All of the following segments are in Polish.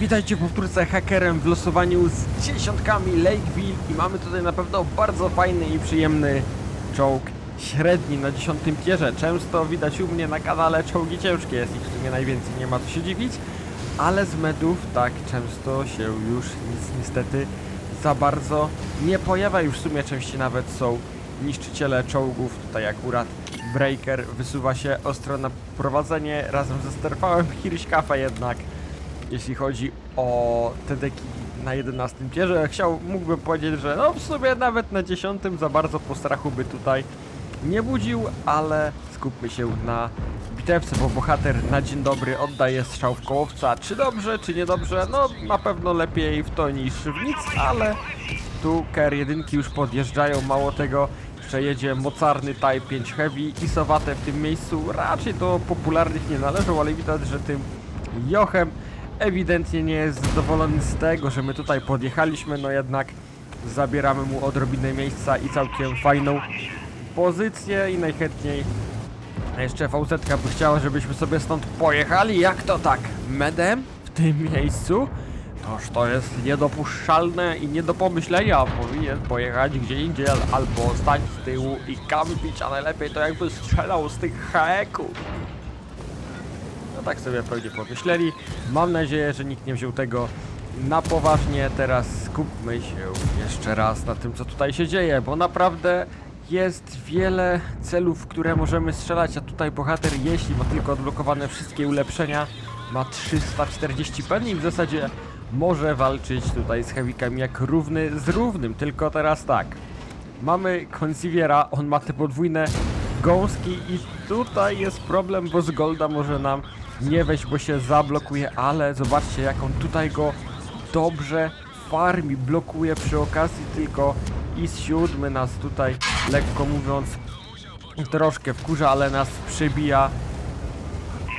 Witajcie powtórce hakerem w losowaniu z dziesiątkami Lakeville i mamy tutaj na pewno bardzo fajny i przyjemny czołg średni na dziesiątym tierze. Często widać u mnie na kanale czołgi ciężkie, jest ich w sumie najwięcej, nie ma co się dziwić, ale z medów tak często się już nic niestety za bardzo nie pojawia, już w sumie częściej nawet są niszczyciele czołgów, tutaj akurat Breaker wysuwa się ostro na prowadzenie. Razem ze sterfałem Hirschkafa jednak jeśli chodzi o te deki na 11 tierze. Chciał, mógłbym powiedzieć, że no w sumie nawet na 10 za bardzo postrachu by tutaj nie budził, ale skupmy się na bitewce, bo bohater na dzień dobry oddaje strzał w kołowca. Czy dobrze, czy niedobrze? No na pewno lepiej w to niż w nic, ale tu KR jedynki już podjeżdżają, mało tego jeszcze jedzie mocarny Type 5 Heavy i Sowate w tym miejscu raczej do popularnych nie należą, ale widać, że tym Jochem ewidentnie nie jest zadowolony z tego, że my tutaj podjechaliśmy, no jednak zabieramy mu odrobinę miejsca i całkiem fajną pozycję i najchętniej jeszcze VZ by chciała, żebyśmy sobie stąd pojechali, jak to tak, medem w tym miejscu? Toż to jest niedopuszczalne i nie do pomyślenia, powinien pojechać gdzie indziej al- albo stać z tyłu i kampić, a najlepiej to jakby strzelał z tych haeków. No tak sobie pewnie pomyśleli. Mam nadzieję, że nikt nie wziął tego na poważnie. Teraz skupmy się jeszcze raz na tym, co tutaj się dzieje, bo naprawdę jest wiele celów, które możemy strzelać, a tutaj bohater, jeśli ma tylko odblokowane wszystkie ulepszenia, ma 340 penny i w zasadzie może walczyć tutaj z heavykami jak równy z równym, tylko teraz tak. Mamy Consiviera, on ma te podwójne gąski i tutaj jest problem, bo z Golda może nam nie wejść, bo się zablokuje, ale zobaczcie jak on tutaj go dobrze farmi, blokuje przy okazji tylko i z siódmy nas tutaj, lekko mówiąc, troszkę wkurza, ale nas przybija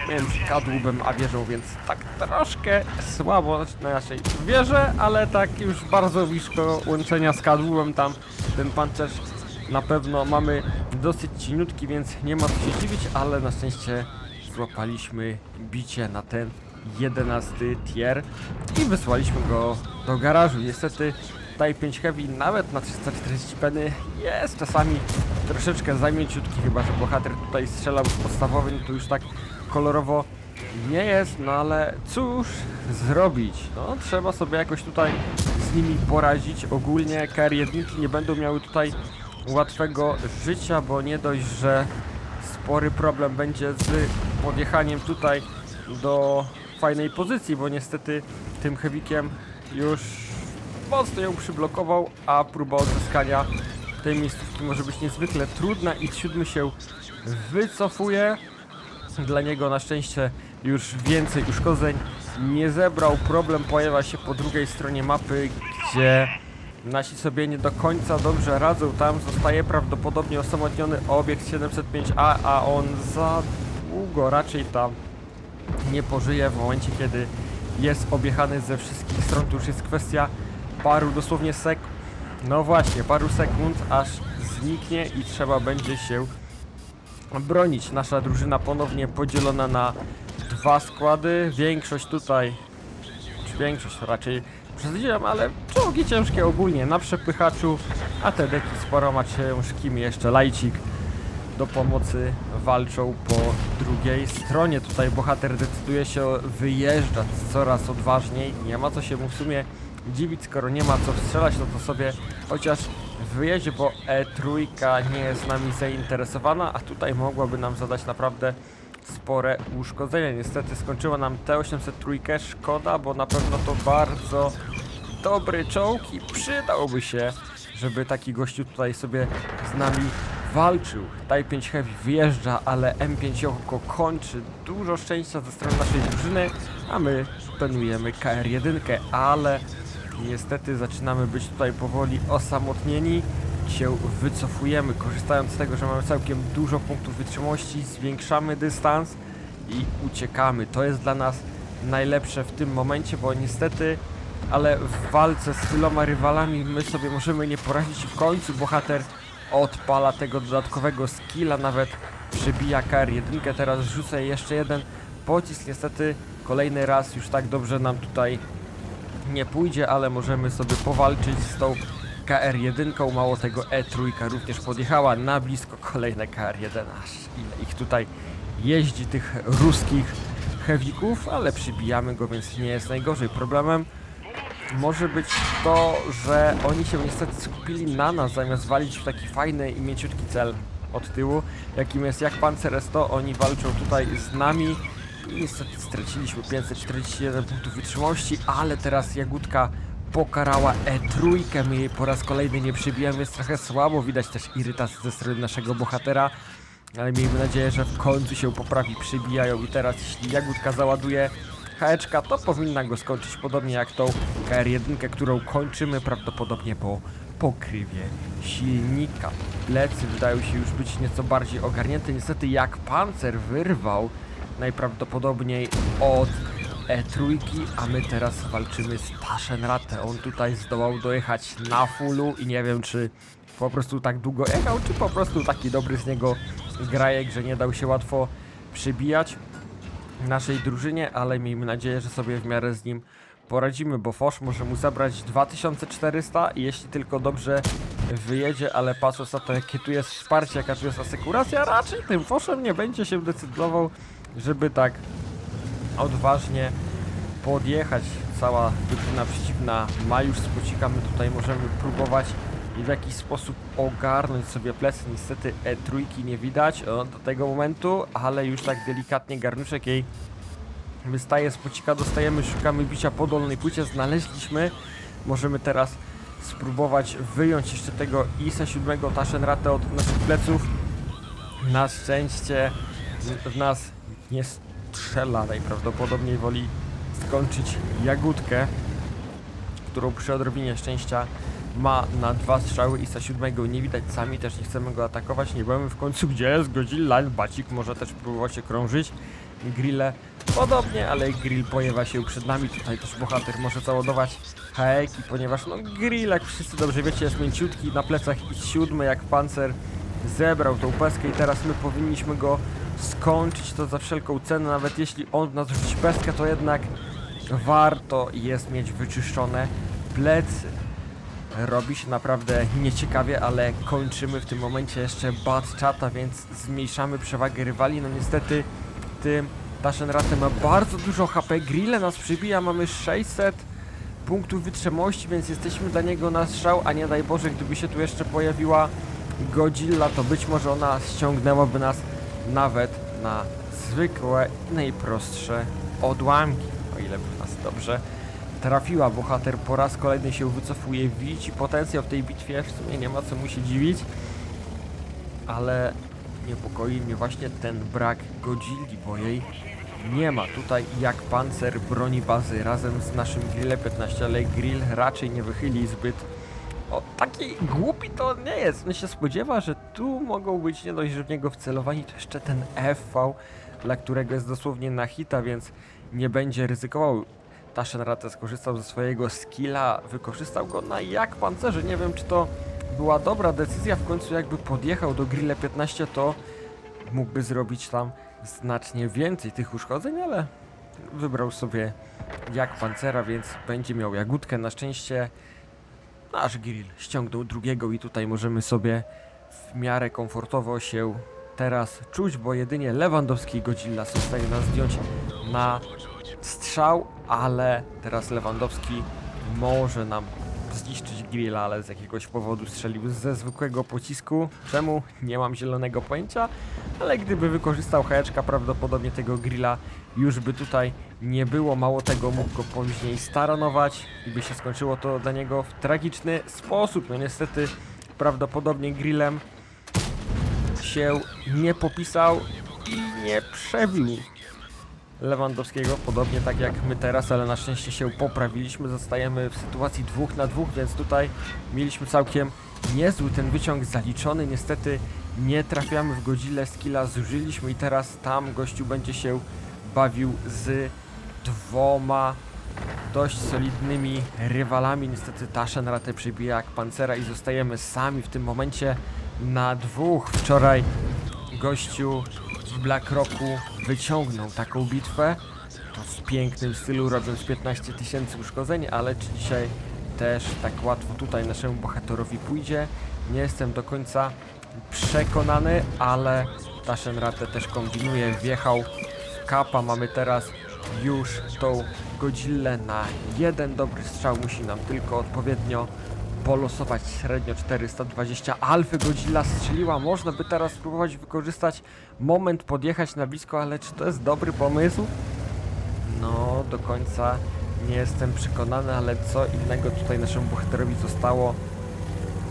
między kadłubem a wieżą, więc tak troszkę słabo, no raczej wierzę, ale tak już bardzo blisko łączenia z kadłubem tam. Ten pancerz na pewno mamy dosyć cieniutki, więc nie ma co się dziwić, ale na szczęście złapaliśmy bicie na ten 11 tier i wysłaliśmy go do garażu. Niestety Type 5 Heavy nawet na 340 peny jest czasami troszeczkę za mięciutki, chyba że bohater tutaj strzelał podstawowy, no to już tak kolorowo nie jest, no ale cóż zrobić? No trzeba sobie jakoś tutaj z nimi poradzić. Ogólnie KR1 nie będą miały tutaj łatwego życia, bo nie dość, że spory problem będzie z podjechaniem tutaj do fajnej pozycji, bo niestety tym heavykiem już mocno ją przyblokował, a próba odzyskania tej miejscówki może być niezwykle trudna i siódmy się wycofuje. Dla niego na szczęście już więcej uszkodzeń nie zebrał. Problem pojawia się po drugiej stronie mapy, gdzie nasi sobie nie do końca dobrze radzą. Tam zostaje prawdopodobnie osamotniony obiekt 705A, a on za długo raczej tam nie pożyje w momencie, kiedy jest objechany ze wszystkich stron. To już jest kwestia paru dosłownie sek... No właśnie, paru sekund, aż zniknie i trzeba będzie się bronić. Nasza drużyna ponownie podzielona na dwa składy. Większość tutaj, czy większość raczej przesadziłem, ale czołgi ciężkie ogólnie na przepychaczu, a te deki z paroma ciężkimi, jeszcze lajcik do pomocy walczą po drugiej stronie. Tutaj bohater decyduje się wyjeżdżać coraz odważniej. Nie ma co się mu w sumie dziwić, skoro nie ma co strzelać, no to sobie chociaż wyjedzie, bo E3 nie jest nami zainteresowana, a tutaj mogłaby nam zadać naprawdę spore uszkodzenia. Niestety skończyła nam T803, szkoda, bo na pewno to bardzo dobry czołg i przydałby się, żeby taki gościu tutaj sobie z nami walczył. Type 5 Heavy wyjeżdża, ale M5 Yoko kończy. Dużo szczęścia ze strony naszej drużyny, a my penujemy KR1, ale niestety zaczynamy być tutaj powoli osamotnieni. Się wycofujemy, korzystając z tego, że mamy całkiem dużo punktów wytrzymałości, zwiększamy dystans i uciekamy. To jest dla nas najlepsze w tym momencie, bo niestety ale w walce z tyloma rywalami my sobie możemy nie poradzić w końcu bohater odpala tego dodatkowego skilla, nawet przebija KR1, teraz rzucę jeszcze jeden pocisk niestety kolejny raz już tak dobrze nam tutaj nie pójdzie, ale możemy sobie powalczyć z tą KR1. Mało tego E3 również podjechała na blisko kolejne KR1. Aż ile ich tutaj jeździ, tych ruskich heavików, ale przybijamy go, więc nie jest najgorzej. Problemem może być to, że oni się niestety skupili na nas, zamiast walić w taki fajny i mięciutki cel od tyłu, jakim jest jak Panzer S100. Oni walczą tutaj z nami. I niestety straciliśmy 541 punktów wytrzymałości, ale teraz Jagódka pokarała E3, my jej po raz kolejny nie przybijamy, jest trochę słabo, widać też irytację ze strony naszego bohatera, ale miejmy nadzieję, że w końcu się poprawi, przybijają i teraz jeśli Jagódka załaduje haeczka, to powinna go skończyć podobnie jak tą KR1, którą kończymy prawdopodobnie po pokrywie silnika. Plecy wydają się już być nieco bardziej ogarnięte. Niestety jak pancer wyrwał najprawdopodobniej od E3, a my teraz walczymy z Taschenratte. On tutaj zdołał dojechać na fullu i nie wiem czy po prostu tak długo jechał, czy po prostu taki dobry z niego grajek, że nie dał się łatwo przybijać naszej drużynie, ale miejmy nadzieję, że sobie w miarę z nim poradzimy, bo Fosz może mu zabrać 2400 i jeśli tylko dobrze wyjedzie, ale patrząc na to jakie tu jest wsparcie, jaka tu jest asekuracja, raczej tym Foszem nie będzie się decydował, żeby tak odważnie podjechać. Cała drużyna przeciwna ma już spocika, my tutaj możemy próbować i w jakiś sposób ogarnąć sobie plecy. Niestety E3 nie widać o, do tego momentu, ale już tak delikatnie garnuszek jej wystaje z pocika, dostajemy, szukamy bicia po dolnej płycie, znaleźliśmy. Możemy teraz spróbować wyjąć jeszcze tego ISA 7 Taschenratte od naszych pleców. Na szczęście w nas nie strzela, najprawdopodobniej woli skończyć jagódkę, którą przy odrobinie szczęścia ma na dwa strzały ISA 7 nie widać sami, też nie chcemy go atakować, nie wiemy w końcu gdzie jest Godzilla, Bacik może też próbować się krążyć, grille podobnie, ale grill pojawia się przed nami, tutaj też bohater może załadować haeki, ponieważ no grill, jak wszyscy dobrze wiecie, jest mięciutki, na plecach i siódmy jak pancer zebrał tą peskę i teraz my powinniśmy go skończyć to za wszelką cenę, nawet jeśli on nas rzuci peskę, to jednak warto jest mieć wyczyszczone plecy. Robi się naprawdę nieciekawie, ale kończymy w tym momencie jeszcze bad chata, więc zmniejszamy przewagę rywali. No niestety tym Taschenratte ma bardzo dużo HP, Grille nas przybija, mamy 600 punktów wytrzymałości, więc jesteśmy dla niego na strzał, a nie daj Boże, gdyby się tu jeszcze pojawiła Godzilla, to być może ona ściągnęłaby nas nawet na zwykłe, najprostsze odłamki, o ile by nas dobrze trafiła. Bohater po raz kolejny się wycofuje, widzi potencjał w tej bitwie, w sumie nie ma co mu się dziwić, ale niepokoi mnie właśnie ten brak Godzilli, bo jej nie ma. Tutaj jak pancer broni bazy razem z naszym Grille 15, ale Grill raczej nie wychyli zbyt o, taki głupi to nie jest. On się spodziewa, że tu mogą być nie dość, że w niego wcelowani, to jeszcze ten FV, dla którego jest dosłownie na hita, więc nie będzie ryzykował. Taschenratte skorzystał ze swojego skilla, wykorzystał go na jak pancerze. Nie wiem, czy to była dobra decyzja. W końcu jakby podjechał do Grille 15, to mógłby zrobić tam znacznie więcej tych uszkodzeń, ale wybrał sobie jak pancera, więc będzie miał jagódkę. Na szczęście Nasz grill ściągnął drugiego i tutaj możemy sobie w miarę komfortowo się teraz czuć, bo jedynie Lewandowski i Godzilla są nas zdjąć na strzał, ale teraz Lewandowski może nam zniszczyć grilla, ale z jakiegoś powodu strzelił ze zwykłego pocisku. Czemu? Nie mam zielonego pojęcia, ale gdyby wykorzystał hajeczka, prawdopodobnie tego grilla już by tutaj nie było. Mało tego, mógł go później staranować i by się skończyło to dla niego w tragiczny sposób. No niestety, prawdopodobnie grillem się nie popisał i nie przebił Lewandowskiego, podobnie tak jak my teraz, ale na szczęście się poprawiliśmy, zostajemy w sytuacji dwóch na dwóch, więc tutaj mieliśmy całkiem niezły ten wyciąg zaliczony, niestety nie trafiamy w godzile, skilla zużyliśmy i teraz tam gościu będzie się bawił z dwoma dość solidnymi rywalami, niestety Taschenratte przybija jak pancera i zostajemy sami w tym momencie na dwóch. Wczoraj gościu Black Rocku wyciągną taką bitwę, to w pięknym stylu robiąc 15 tysięcy uszkodzeń, ale czy dzisiaj też tak łatwo tutaj naszemu bohaterowi pójdzie? Nie jestem do końca przekonany, ale Tashenrate też kombinuje, wjechał w kapa, mamy teraz już tą Godzillę na jeden dobry strzał, musi nam tylko odpowiednio polosować średnio 420. Alfy Godzilla strzeliła, można by teraz spróbować wykorzystać moment, podjechać na blisko, ale czy to jest dobry pomysł? No, do końca nie jestem przekonany, ale co innego tutaj naszemu bohaterowi zostało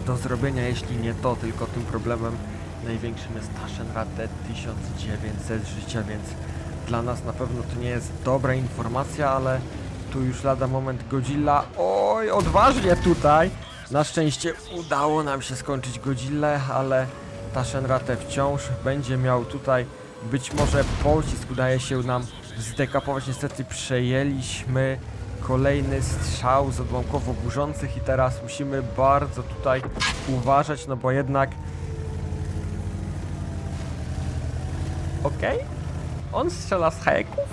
do zrobienia, jeśli nie to, tylko tym problemem największym jest Tashenrate 1900 życia, więc dla nas na pewno to nie jest dobra informacja, ale tu już lada moment Godzilla. Oj, odważnie tutaj! Na szczęście udało nam się skończyć Godzillę, ale Tashenrate wciąż będzie miał tutaj być może pocisk udaje się nam zdekapować. Niestety przejęliśmy kolejny strzał z odłamkowo burzących i teraz musimy bardzo tutaj uważać, no bo jednak Okej? On strzela z hajeków?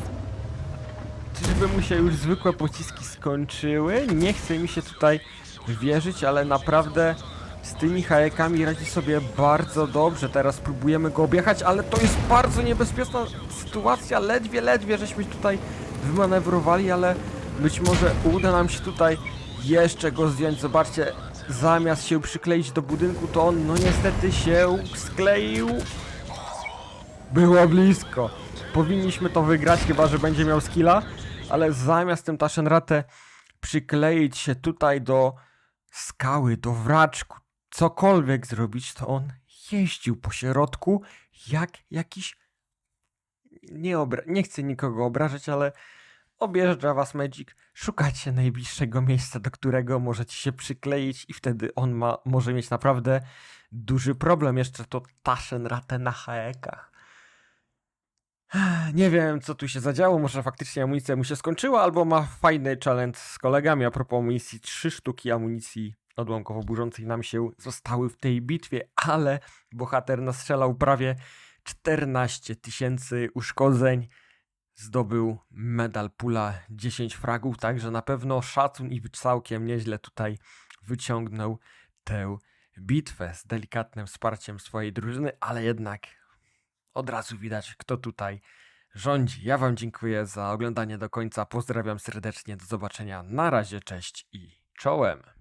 Czyżby mu się już zwykłe pociski skończyły? Nie chce mi się tutaj wierzyć, ale naprawdę z tymi hajekami radzi sobie bardzo dobrze. Teraz próbujemy go objechać, ale to jest bardzo niebezpieczna sytuacja. Ledwie, ledwie żeśmy tutaj wymanewrowali, ale być może uda nam się tutaj jeszcze go zdjąć. Zobaczcie, zamiast się przykleić do budynku, to on no niestety się skleił. Było blisko. Powinniśmy to wygrać, chyba że będzie miał skilla, ale zamiast tym Tashenrate przykleić się tutaj do skały, do wraczku, cokolwiek zrobić, to on jeździł po środku jak jakiś... Nie, obra... nie chcę nikogo obrażać, ale objeżdża was Magic, szukacie najbliższego miejsca, do którego możecie się przykleić i wtedy on ma, może mieć naprawdę duży problem. Jeszcze to Tashenrate na haekach. Nie wiem, co tu się zadziało. Może faktycznie amunicja mu się skończyła, albo ma fajny challenge z kolegami. A propos amunicji, trzy sztuki amunicji odłamkowo burzącej nam się zostały w tej bitwie, ale bohater nastrzelał prawie 14 tysięcy uszkodzeń. Zdobył medal pula 10 fragów, także na pewno szacun i całkiem nieźle tutaj wyciągnął tę bitwę z delikatnym wsparciem swojej drużyny, ale jednak od razu widać, kto tutaj rządzi. Ja Wam dziękuję za oglądanie do końca. Pozdrawiam serdecznie. Do zobaczenia. Na razie, cześć i czołem.